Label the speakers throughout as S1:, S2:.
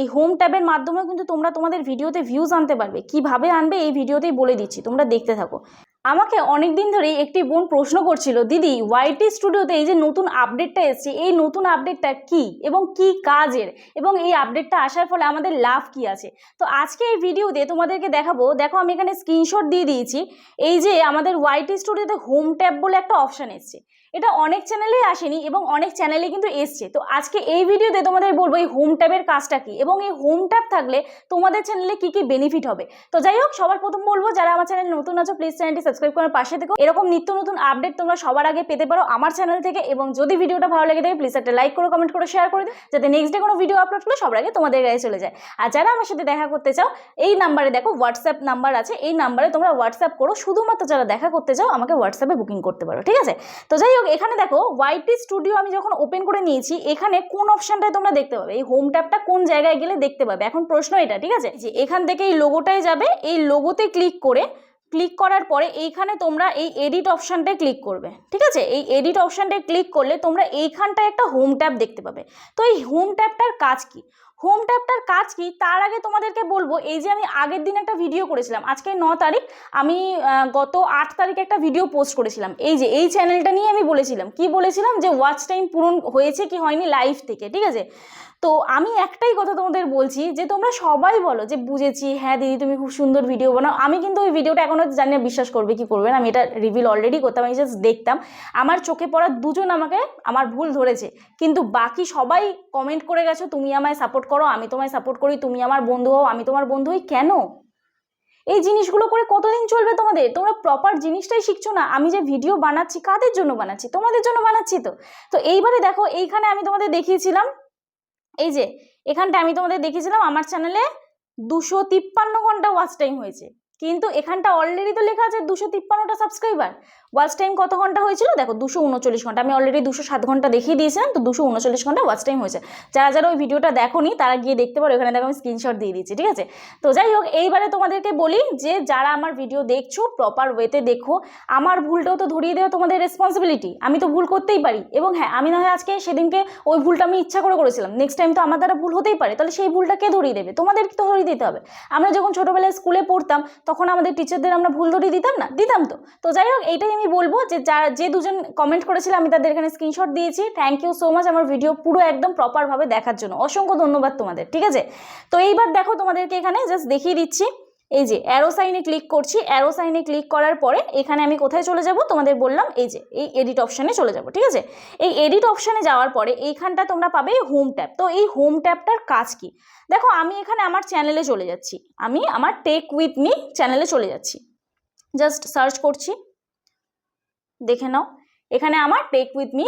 S1: এই হোম ট্যাবের মাধ্যমেও কিন্তু তোমরা তোমাদের ভিডিওতে ভিউজ আনতে পারবে। কীভাবে আনবে এই ভিডিওতেই বলে দিচ্ছি, তোমরা দেখতে থাকো। আমাকে অনেক দিন ধরেই একটি বোন প্রশ্ন করছিল, দিদি ওয়াইটি স্টুডিওতে এই যে নতুন আপডেটটা এসেছে, এই নতুন আপডেটটা কি এবং কি কাজের? এবং এই আপডেটটা আসার ফলে আমাদের লাভ কি আছে? তো আজকে এই ভিডিওতে তোমাদেরকে দেখাবো, দেখো আমি এখানে স্ক্রিনশট দিয়ে দিয়েছি, এই যে আমাদের ওয়াইটি স্টুডিওতে হোম ট্যাব বলে একটা অপশান এসছে। এটা অনেক চ্যানেলেই আসেনি এবং অনেক চ্যানেলে কিন্তু এসছে। তো আজকে এই ভিডিওতে তোমাদের বলব এই হোম ট্যাবের কাজটা কি এবং এই হোম ট্যাব থাকলে তোমাদের চ্যানেলে কি কি বেনিফিট হবে? তো যাই হোক, সবার প্রথম বলব, যারা আমার চ্যানেল নতুন আছো প্লিজ চ্যানেলটি সাবস্ক্রাইব করার পাশে থেকো। এরকম নিত্য নতুন আপডেট তোমরা সবার আগে পেতে পারো আমার চ্যানেল থেকে। এবং যদি ভিডিওটা ভালো লেগে থাকে প্লিজ একটা লাইক করো কমেন্ট করে শেয়ার করে দিও, যাতে নেক্সট ডে কোনো ভিডিও আপলোড করলে সবার আগে তোমাদের গায়ে চলে যায়। আর যারা আমার সাথে দেখা করতে চাও, এই নাম্বারে দেখো হোয়াটসঅ্যাপ নাম্বার আছে। এই নাম্বারে তোমরা হোয়াটসঅ্যাপ করো। শুধুমাত্র যারা দেখা করতে চাও, আমাকে হোয়াটসঅ্যাপে বুকিং করতে পারো, ঠিক আছে? তো যাই হোক, এখানে দেখো ওয়াইটি স্টুডিও আমি যখন ওপেন করে নিয়েছি, এখানে কোন অপশনটায় তোমরা দেখতে পাবে। এই হোম ট্যাবটা কোন জায়গায় গেলে দেখতে পাবে? এখন প্রশ্ন এটা, ঠিক আছে? যে এখান থেকে এই লোগোটায় যাবে। এই লোগোতে ক্লিক করে ক্লিক করার পরে এইখানে তোমরা এই এডিট অপশানটায় ক্লিক করবে, ঠিক আছে? এই এডিট অপশানটায় ক্লিক করলে তোমরা এইখানটায় একটা হোম ট্যাব দেখতে পাবে। তো এই হোম ট্যাবটার কাজ কি? হোম ট্যাবটার কাজ কি? তার আগে তোমাদেরকে বলব, এই যে আমি আগের দিন একটা ভিডিও করেছিলাম, আজকে ন তারিখ, আমি গত আট তারিখে একটা ভিডিও পোস্ট করেছিলাম। এই যে, এই চ্যানেলটা নিয়ে আমি বলেছিলাম। কি বলেছিলাম? যে ওয়াচ টাইম পূরণ হয়েছে কি হয়নি লাইভ থেকে, ঠিক আছে? তো আমি একটাই কথা তোমাদের বলছি যে তোমরা সবাই বলো যে বুঝেছি হ্যাঁ দিদি তুমি খুব সুন্দর ভিডিও বানাও। আমি কিন্তু ওই ভিডিওটা এখনও জানি না বিশ্বাস করবে কি করবে না, আমি এটা রিভিল অলরেডি করতাম, আমি জাস্ট দেখতাম। আমার চোখে পড়া দুজন আমাকে আমার ভুল ধরেছে, কিন্তু বাকি সবাই কমেন্ট করে গেছো, তুমি আমায় সাপোর্ট করো, আমি তোমায় সাপোর্ট করি, তুমি আমার বন্ধু হও, আমি তোমার বন্ধু হই কেন? এই জিনিসগুলো করে কতদিন চলবে তোমাদের? তোমরা প্রপার জিনিসটাই শিখছো না, আমি যে ভিডিও বানাচ্ছি, কাদের জন্য বানাচ্ছি? তোমাদের জন্য বানাচ্ছি তো। তো এইবারে দেখো, এইখানে আমি তোমাদের দেখিয়েছিলাম এই যে এখানটা আমি তোমাদের দেখেছিলাম আমার চ্যানেলে দুশো তিপ্পান্ন ঘণ্টা ওয়াচ টাইম হয়েছে। কিন্তু এখানটা অলরেডি তো লেখা আছে দুশো তিপ্পান্নটা সাবস্ক্রাইবার ওয়াচ টাইম কত ঘণ্টা হয়েছিল? দেখো, দুশো উনচল্লিশ ঘণ্টা। আমি অলরেডি দুশো সাত ঘণ্টা দেখিয়ে দিয়েছিলাম, তো দুশো উনচল্লিশ ঘণ্টা ওয়াচ টাইম হয়েছে। যারা যারা ওই ভিডিওটা দেখোনি, তারা গিয়ে দেখতে পারো, এখানে দেখো আমি স্ক্রিনশট দিয়ে দিচ্ছি, ঠিক আছে? তো যাই হোক, এইবারে তোমাদেরকে বলি যে, যারা আমার ভিডিও দেখছ প্রপার ওয়েতে দেখো, আমার ভুলটাও তো ধরিয়ে দেওয়া তোমাদের রেসপন্সিবিলিটি আমি তো ভুল করতেই পারি। এবং হ্যাঁ আমি না হয় আজকে সেদিনকে ওই ভুলটা আমি ইচ্ছা করে করেছিলাম। নেক্সট টাইম তো আমার দ্বারা ভুল হতেই পারে। তাহলে সেই ভুলটা কে ধরিয়ে দেবে? তোমাদেরকে তো ধরিয়ে দিতে হবে? আমরা যখন ছোটোবেলায় স্কুলে পড়তাম তখন আমাদের টিচারদের আমরা ভুল ধরিয়ে দিতাম না, দিতাম তো। তো যাই হোক, এইটাই আমি বলব যে যা, যে দুজন কমেন্ট করেছিল, আমি তাদের এখানে স্ক্রিনশট দিয়েছি। থ্যাংক ইউ সো মাচ আমার ভিডিও পুরো একদম প্রপারভাবে দেখার জন্য। অসংখ্য ধন্যবাদ তোমাদের, ঠিক আছে? তো এইবার দেখো তোমাদেরকে এখানে জাস্ট দেখিয়ে দিচ্ছি। এই যে অ্যারো সাইনে ক্লিক করছি অ্যারো সাইনে ক্লিক করার পরে এখানে আমি কোথায় চলে যাব? তোমাদের বললাম এই যে, এই এডিট অপশানে চলে যাব, ঠিক আছে? এই এডিট অপশানে যাওয়ার পরে এইখানটা তোমরা পাবে হোম ট্যাব তো এই হোম ট্যাবটার কাজ কি? দেখো, আমি এখানে আমার চ্যানেলে চলে যাচ্ছি। আমি আমার টেক উইথ মি চ্যানেলে চলে যাচ্ছি। জাস্ট সার্চ করছি। দেখে নাও, এখানে আমার টেক উইথ মি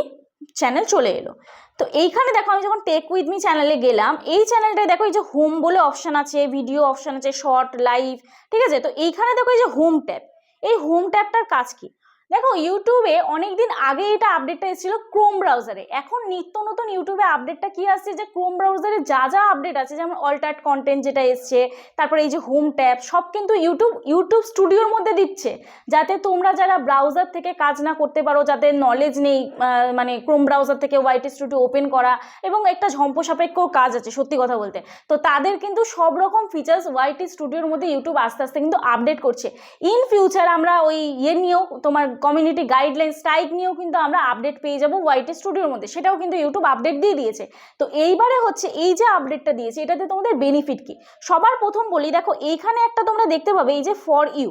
S1: চ্যানেল চলে এলো। তো এইখানে দেখো, আমি যখন টেক উইথ মি চ্যানেলে গেলাম, এই চ্যানেলটায় দেখো এই যে হোম বলে অপশান আছে ভিডিও অপশান আছে শর্ট লাইভ ঠিক আছে? তো এইখানে দেখো এই যে হোম ট্যাব এই হোম ট্যাবটার কাজ কি? দেখো ইউটিউবে অনেক দিন আগে এটা আপডেটটা এসেছিল ক্রোম ব্রাউজারে এখন নিত্য নতুন ইউটিউবে আপডেটটা কি আসছে যে ক্রোম ব্রাউজারে যা যা আপডেট আছে, যেমন অল্টার্ট কন্টেন্ট যেটা এসছে, তারপরে এই যে হোম ট্যাব সব কিন্তু ইউটিউব ইউটিউব স্টুডিওর মধ্যে দিচ্ছে। যাতে তোমরা যারা ব্রাউজার থেকে কাজ না করতে পারো, যাদের নলেজ নেই মানে ক্রোম ব্রাউজার থেকে ওয়াইটি স্টুডিও ওপেন করা এবং একটা ঝম্প সাপেক্ষ কাজ আছে, সত্যি কথা বলতে। তো তাদের কিন্তু সব রকম ফিচার্স ওয়াইটি স্টুডিওর মধ্যে ইউটিউব আস্তে আস্তে কিন্তু আপডেট করছে। ইন ফিউচার আমরা ওই ইয়ে নিয়েও তোমার কমিউনিটি গাইডলাইন স্ট্রাইক নিয়েও কিন্তু আমরা আপডেট পেয়ে যাব ওয়াইটি স্টুডিওর মধ্যে। সেটাও কিন্তু ইউটিউব আপডেট দিয়ে দিয়েছে। তো এইবারে হচ্ছে এই যে আপডেটটা দিয়েছে, এটাতে তোমাদের বেনিফিট কি? সবার প্রথম বলি, দেখো, এইখানে একটা তোমরা দেখতে পাবে, এই যে ফর ইউ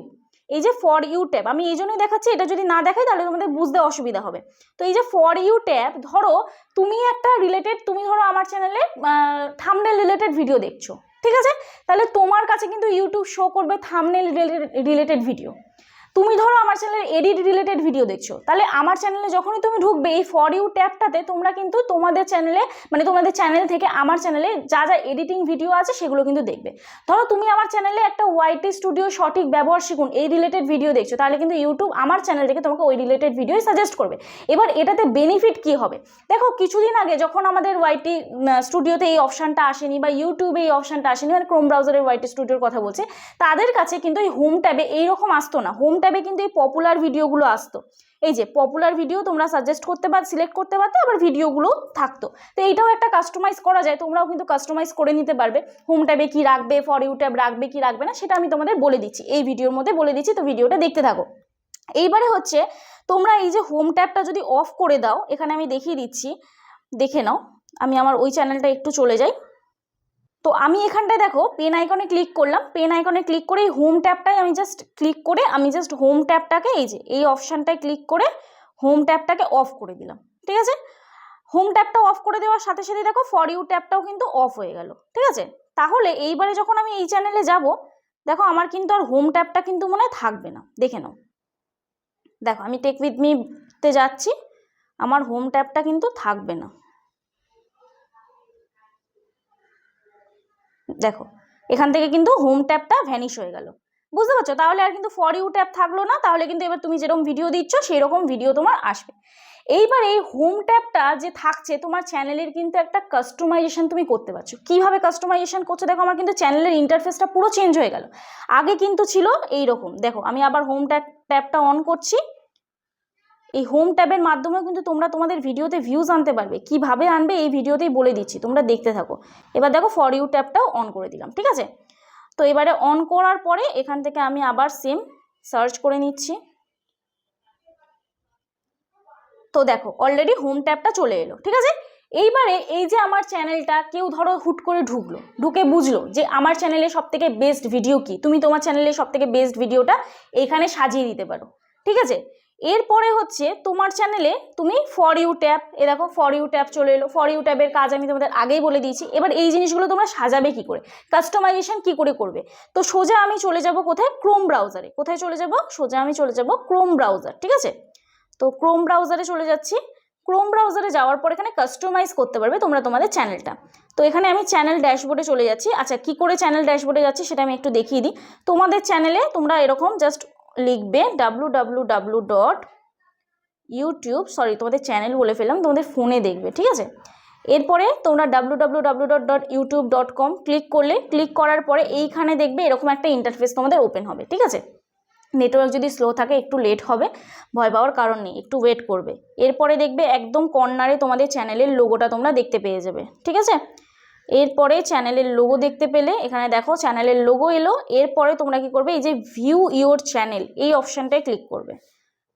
S1: এই যে ফর ইউ ট্যাব আমি এই জন্যই দেখাচ্ছি, এটা যদি না দেখাই তাহলে তোমাদের বুঝতে অসুবিধা হবে। তো এই যে ফর ইউ ট্যাব ধরো, তুমি একটা রিলেটেড তুমি ধরো আমার চ্যানেলে থামনেল রিলেটেড ভিডিও দেখছ। ঠিক আছে? তাহলে তোমার কাছে কিন্তু ইউটিউব শো করবে থামনেল রিলেটেড ভিডিও তুমি ধরো আমার চ্যানেলের এডিট রিলেটেড ভিডিও দেখছ, তাহলে আমার চ্যানেলে যখনই তুমি ঢুকবে, এই ফর ইউ ট্যাবটাতে তোমরা কিন্তু তোমাদের চ্যানেলে মানে তোমাদের চ্যানেল থেকে আমার চ্যানেলে যা যা এডিটিং ভিডিও আছে সেগুলো কিন্তু দেখবে। ধরো তুমি আমার চ্যানেলে একটা ওয়াইটি স্টুডিও সঠিক ব্যবহার শিখুন, এই রিলেটেড ভিডিও দেখছ, তাহলে কিন্তু ইউটিউব আমার চ্যানেল থেকে তোমাকে ওই রিলেটেড ভিডিওই সাজেস্ট করবে। এবার এটাতে বেনিফিট কি হবে? দেখো কিছুদিন আগে যখন আমাদের ওয়াইটি স্টুডিওতে এই অপশানটা আসেনি বা ইউটিউবে এই অপশানটা আসেনি মানে ক্রোম ব্রাউজারের ওয়াইটি স্টুডিওর কথা বলছে, তাদের কাছে কিন্তু এই হোম ট্যাবে এইরকম আসতো না হোম ট্যাবে কিন্তু এই পপুলার ভিডিওগুলো আসতো। এই যে পপুলার ভিডিও তোমরা সাজেস্ট করতে পার সিলেক্ট করতে পারতে, আবার ভিডিওগুলো থাকতো। তো এইটাও একটা কাস্টমাইজ করা যায়, তোমরাও কিন্তু কাস্টমাইজ করে নিতে পারবে। হোম ট্যাবে কী রাখবে ফর ইউ ট্যাব রাখবে, কি রাখবে না, সেটা আমি তোমাদের বলে দিচ্ছি। এই ভিডিওর মধ্যে বলে দিচ্ছি, তো ভিডিওটা দেখতে থাকো। এইবারে হচ্ছে, তোমরা এই যে হোম ট্যাবটা যদি অফ করে দাও, এখানে আমি দেখিয়ে দিচ্ছি, দেখে নাও। আমি আমার ওই চ্যানেলটা একটু চলে যাই। তো আমি এখানটায় দেখো পেন আইকনে ক্লিক করলাম। পেন আইকনে ক্লিক করে এই হোম ট্যাবটাই আমি জাস্ট ক্লিক করে, আমি জাস্ট হোম ট্যাবটাকে এই যে, এই অপশানটায় ক্লিক করে হোম ট্যাবটাকে অফ করে দিলাম। ঠিক আছে? হোম ট্যাবটা অফ করে দেওয়ার সাথে সাথে দেখো ফর ইউ ট্যাবটাও কিন্তু অফ হয়ে গেল। ঠিক আছে? তাহলে এইবারে যখন আমি এই চ্যানেলে যাব, দেখো আমার কিন্তু আর হোম ট্যাবটা কিন্তু মনে থাকবে না। দেখে নাও। দেখো, আমি টেক উইথ মিতে যাচ্ছি, আমার হোম ট্যাবটা কিন্তু থাকবে না। দেখো, এখান থেকে কিন্তু হোম ট্যাবটা ভ্যানিশ হয়ে গেল। বুঝতে পারছ? তাহলে আর কিন্তু ফর ইউ ট্যাব থাকল না, তাহলে কিন্তু এবার তুমি যেরকম ভিডিও দিচ্ছ সেই রকম ভিডিও তোমার আসবে। এইবার এই হোম ট্যাবটা যে থাকছে, তোমার চ্যানেলের কিন্তু একটা কাস্টমাইজেশন তুমি করতে পারছ। কীভাবে কাস্টমাইজেশন করছ? দেখো, আমার কিন্তু চ্যানেলের ইন্টারফেসটা পুরো চেঞ্জ হয়ে গেল। আগে কিন্তু ছিল এই রকম দেখো, আমি আবার হোম ট্যাব ট্যাবটা অন করছি। এই হোম ট্যাবের মাধ্যমেও কিন্তু তোমরা তোমাদের ভিডিওতে ভিউজ আনতে পারবে। কীভাবে আনবে এই ভিডিওতেই বলে দিচ্ছি, তোমরা দেখতে থাকো। এবার দেখো ফর ইউ ট্যাবটাও অন করে দিলাম, ঠিক আছে? তো এবারে অন করার পরে এখান থেকে আমি আবার সেম সার্চ করে নিচ্ছি। তো দেখো অলরেডি হোম ট্যাবটা চলে এলো, ঠিক আছে? এইবারে এই যে আমার চ্যানেলটা কেউ ধরো হুট করে ঢুকলো, ঢুকে বুঝলো যে আমার চ্যানেলে সব থেকে বেস্ট ভিডিও কি, তুমি তোমার চ্যানেলে সব থেকে বেস্ট ভিডিওটা এখানে সাজিয়ে দিতে পারো, ঠিক আছে? এরপরে হচ্ছে তোমার চ্যানেলে তুমি ফর ইউ ট্যাব এ দেখো ফর ইউ ট্যাব চলে এলো। ফর ইউ ট্যাবের কাজ আমি তোমাদের আগেই বলে দিয়েছি। এবার এই জিনিসগুলো তোমরা সাজাবে কি করে? কাস্টমাইজেশন কি করে করবে? তো সোজা আমি চলে যাব কোথায়? ক্রোম ব্রাউজারে কোথায় চলে যাব? সোজা আমি চলে যাব ক্রোম ব্রাউজার ঠিক আছে? তো ক্রোম ব্রাউজারে চলে যাচ্ছি। ক্রোম ব্রাউজারে যাওয়ার পর এখানে কাস্টমাইজ করতে পারবে তোমরা তোমাদের চ্যানেলটা তো এখানে আমি চ্যানেল ড্যাশবোর্ডে চলে যাচ্ছি। আচ্ছা কি করে চ্যানেল ড্যাশবোর্ডে যাচ্ছি সেটা আমি একটু দেখিয়ে দিই। তোমাদের চ্যানেলে তোমরা এরকম জাস্ট লিখবে ডাব্লু ডট ইউটিউব সরি তোমাদের চ্যানেল বলে ফেললাম, তোমাদের ফোনে দেখবে, ঠিক আছে? এরপরে তোমরা W W W dot dot YouTube dot com click করলে ক্লিক করার পরে এইখানে দেখবে এরকম একটা ইন্টারফেস তোমাদের ওপেন হবে, ঠিক আছে? নেটওয়ার্ক যদি স্লো থাকে, একটু লেট হবে, ভয় পাওয়ার কারণ নেই, একটু ওয়েট করবে। এরপরে দেখবে একদম কর্নারে তোমাদের চ্যানেলের লোগোটা তোমরা দেখতে পেয়ে যাবে, ঠিক আছে? এরপরে চ্যানেলের লোগো দেখতে পেলে, এখানে দেখো চ্যানেলের লোগো এলো, এরপরে তোমরা কি করবে, এই যে ভিউ ইওর চ্যানেল এই অপশানটায় ক্লিক করবে।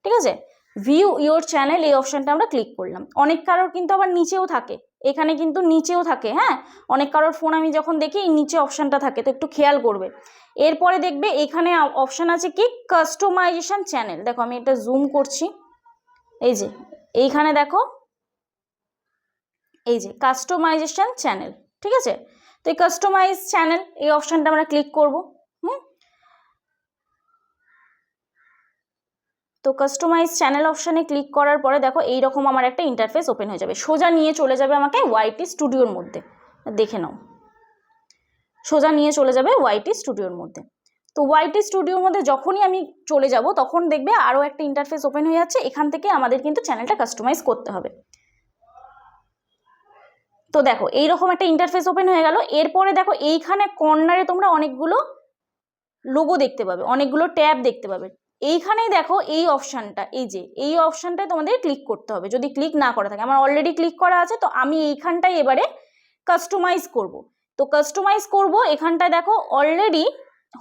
S1: ঠিক আছে? ভিউ ইওর চ্যানেল এই অপশানটা আমরা ক্লিক করলাম। অনেক কারোর কিন্তু আবার নিচেও থাকে। এখানে কিন্তু নিচেও থাকে হ্যাঁ? অনেক কারোর ফোন আমি যখন দেখি, এই নিচে অপশানটা থাকে, তো একটু খেয়াল করবে। এরপরে দেখবে, এখানে অপশান আছে কি? কাস্টমাইজেশন চ্যানেল দেখো, আমি এটা জুম করছি। এই যে, এইখানে দেখো। এই যে কাস্টমাইজেশন চ্যানেল ঠিক আছে? তো এই কাস্টমাইজ চ্যানেল এই অপশানটা আমরা ক্লিক করব, হুম? তো কাস্টমাইজ চ্যানেল অপশানে ক্লিক করার পরে দেখো এই রকম আমার একটা ইন্টারফেস ওপেন হয়ে যাবে। সোজা নিয়ে চলে যাবে আমাকে ওয়াইটি স্টুডিওর মধ্যে। দেখে নাও। সোজা নিয়ে চলে যাবে ওয়াইটি স্টুডিওর মধ্যে। তো ওয়াইটি স্টুডিওর মধ্যে যখনই আমি চলে যাব, তখন দেখবে আরও একটা ইন্টারফেস ওপেন হয়ে যাচ্ছে। এখান থেকে আমাদের কিন্তু চ্যানেলটা কাস্টমাইজ করতে হবে। তো দেখো, এইরকম একটা ইন্টারফেস ওপেন হয়ে গেল। এরপরে দেখো, এইখানে কর্নারে তোমরা অনেকগুলো লোগো দেখতে পাবে, অনেকগুলো ট্যাব দেখতে পাবে। এইখানেই দেখো, এই অপশানটা এই যে, এই অপশানটায় তোমাদের ক্লিক করতে হবে। যদি ক্লিক না করা থাকে, আমার অলরেডি ক্লিক করা আছে, তো আমি এইখানটায় এবারে কাস্টমাইজ করব। তো কাস্টমাইজ করব, এখানটায় দেখো অলরেডি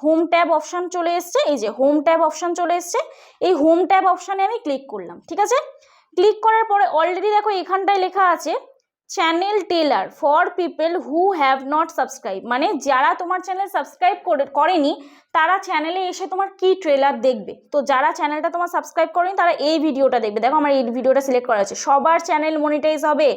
S1: হোম ট্যাব অপশান চলে এসছে। এই যে হোম ট্যাব অপশান চলে এসছে। এই হোম ট্যাব অপশানে আমি ক্লিক করলাম, ঠিক আছে? ক্লিক করার পরে অলরেডি দেখো, এখানটায় লেখা আছে channel trailer for people who have not subscribe মানে যারা তোমার চ্যানেল সাবস্ক্রাইব করে, করেনি, তারা চ্যানেলে এসে তোমার কি ট্রেলার দেখবে? তো যারা চ্যানেলটা তোমার সাবস্ক্রাইব করেনি, তারা এই ভিডিওটা দেখবে। দেখো আমার এই ভিডিওটা সিলেক্ট করা আছে। সবার চ্যানেল মনিটাইজ হবে।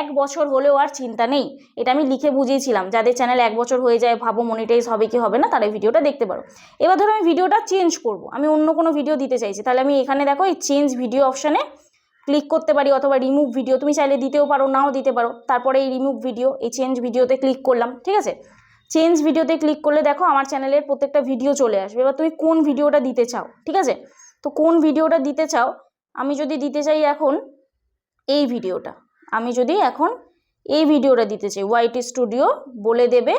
S1: এক বছর হলেও আর চিন্তা নেই। এটা আমি লিখে বুঝিয়েছিলাম। যাদের চ্যানেল এক বছর হয়ে যায়, ভাবো মনিটাইজ হবে কি হবে না, তারা ভিডিওটা দেখতে পারো। এবার ধরো আমি ভিডিওটা চেঞ্জ করব। আমি অন্য কোনো ভিডিও দিতে চাইছি। তাহলে আমি এখানে দেখো এই চেঞ্জ ভিডিও অপশানে ক্লিক করতে পারি অথবা রিমুভ ভিডিও তুমি চাইলে দিতেও পারো, নাও দিতে পারো। তারপরে এই রিমুভ ভিডিও এই চেঞ্জ ভিডিওতে ক্লিক করলাম, ঠিক আছে? চেঞ্জ ভিডিওতে ক্লিক করলে দেখো আমার চ্যানেলের প্রত্যেকটা ভিডিও চলে আসবে। এবার তুমি কোন ভিডিওটা দিতে চাও, ঠিক আছে? তো কোন ভিডিওটা দিতে চাও, আমি যদি দিতে চাই এখন এই ভিডিওটা আমি যদি এখন এই ভিডিওটা দিতে চাই ওয়াইটি স্টুডিও বলে দেবে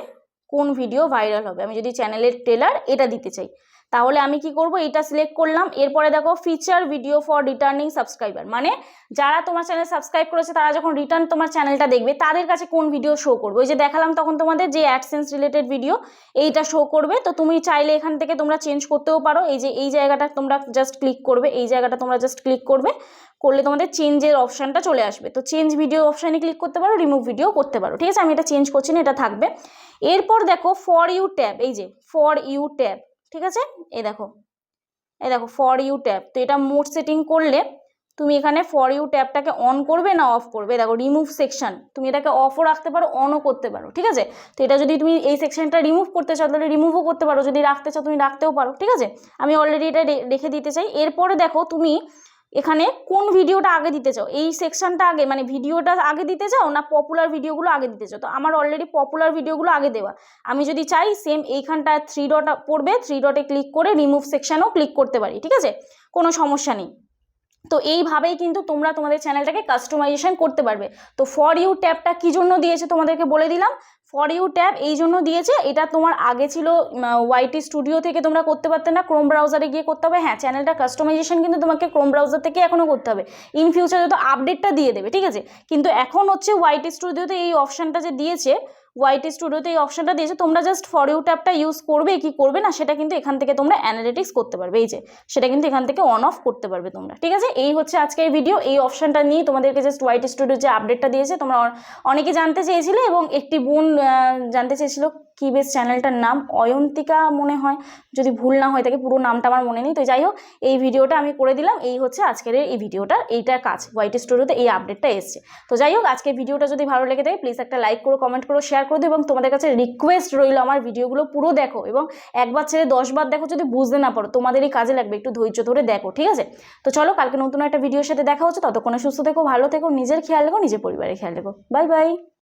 S1: কোন ভিডিও ভাইরাল হবে। আমি যদি চ্যানেলের ট্রেলার এটা দিতে চাই। তাহলে আমি কি করব? এটা সিলেক্ট করলাম। এরপরে দেখো feature video for returning subscriber মানে যারা তোমার চ্যানেল সাবস্ক্রাইব করেছে, তারা যখন রিটার্ন তোমার চ্যানেলটা দেখবে, তাদের কাছে কোন ভিডিও শো করবে? ওই যে দেখালাম তখন তোমাদের যে অ্যাডসেন্স রিলেটেড ভিডিও এইটা শো করবে। তো তুমি চাইলে এখান থেকে তোমরা চেঞ্জ করতেও পারো। এই যে এই জায়গাটা তোমরা জাস্ট ক্লিক করবে, এই জায়গাটা তোমরা জাস্ট ক্লিক করবে। করলে তোমাদের চেঞ্জের অপশানটা চলে আসবে। তো চেঞ্জ ভিডিও অপশানে ক্লিক করতে পারো রিমুভ ভিডিও করতে পারো। ঠিক আছে? আমি এটা চেঞ্জ করছি না, এটা থাকবে। এরপর দেখো ফর ইউ ট্যাব এই যে ফর ইউ ট্যাব ঠিক আছে? এই দেখো। এই দেখো ফর ইউ ট্যাব তো এটা মোড সেটিং করলে তুমি এখানে ফর ইউ ট্যাবটাকে অন করবে না অফ করবে? দেখো রিমুভ সেকশন তুমি এটাকে অফও রাখতে পারো অনও করতে পারো, ঠিক আছে? তো এটা যদি তুমি এই সেকশনটা রিমুভ করতে চাও, তাহলে রিমুভও করতে পারো। যদি রাখতে চাও, তুমি রাখতেও পারো, ঠিক আছে? আমি অলরেডি এটা রেখে দিতে চাই। এরপরে দেখো, তুমি এখানে কোন ভিডিওটা আগে দিতে চাও? এই সেকশনটা আগে মানে ভিডিওটা আগে দিতে চাও না পপুলার ভিডিওগুলো আগে দিতে চাও? তো আমার অলরেডি পপুলার ভিডিওগুলো আগে দেওয়া। আমি যদি চাই সেম এইখানটায় থ্রি ডট পড়বে থ্রি ডটে ক্লিক করে রিমুভ সেকশনও ক্লিক করতে পারি, ঠিক আছে? কোনো সমস্যা নেই। তো এইভাবেই কিন্তু তোমরা তোমাদের চ্যানেলটাকে কাস্টমাইজেশন করতে পারবে। তো ফর ইউ ট্যাবটা কী জন্য দিয়েছে তোমাদেরকে বলে দিলাম? ফর ইউ ট্যাব এই জন্য দিয়েছে। এটা তোমার আগে ছিল ওয়াইটি স্টুডিও থেকে তোমরা করতে পারতে না। ক্রোম ব্রাউজারে গিয়ে করতে হবে। হ্যাঁ চ্যানেলটা কাস্টমাইজেশন কিন্তু তোমাকে ক্রোম ব্রাউজার থেকে এখনও করতে হবে। ইন ফিউচারে তো আপডেটটা দিয়ে দেবে, ঠিক আছে? কিন্তু এখন হচ্ছে ওয়াইটি স্টুডিওতে এই অপশানটা যে দিয়েছে ওয়াইটি স্টুডিওতে এই অপশানটা দিয়েছে। তোমরা জাস্ট ফর ইউ ট্যাবটা ইউজ করবে, কি করবে না, সেটা কিন্তু এখান থেকে তোমরা অ্যানালিটিক্স করতে পারবে। এই যে, সেটা কিন্তু এখান থেকে অন অফ করতে পারবে তোমরা, ঠিক আছে? এই হচ্ছে আজকের ভিডিও এই অপশানটা নিয়ে তোমাদেরকে জাস্ট ওয়াইটি স্টুডিও যে আপডেটটা দিয়েছে, তোমরা অনেকে জানতে চেয়েছিলে এবং একটি বোন জানতে চেয়েছিল কি বেশ চ্যানেলটার নাম, অয়ন্তিকা মনে হয়। যদি ভুল না হয় থাকে পুরো নামটা আমার মনে নেই। তো যাই হোক, এই ভিডিওটা আমি করে দিলাম। এই হচ্ছে আজকের এই ভিডিওটার, এইটা কাজ। ওয়াইটি স্টুডিওতে এই আপডেটটা এসছে। তো যাই হোক, আজকের ভিডিওটা যদি ভালো লেগে থাকে প্লিজ একটা লাইক করো কমেন্ট করো শেয়ার করে দিও এবং তোমাদের কাছে রিকোয়েস্ট রইল আমার ভিডিওগুলো পুরো দেখো এবং একবার ছেড়ে দশবার দেখো যদি বুঝতে না পারো তোমাদেরই কাজে লাগবে, একটু ধৈর্য ধরে দেখো, ঠিক আছে? তো চলো, কালকে নতুন একটা ভিডিওর সাথে দেখা হচ্ছে, ততক্ষণে সুস্থ থেকো, ভালো থেকো, নিজের খেয়াল রেখো, নিজের পরিবারের খেয়াল রেখো। Bye bye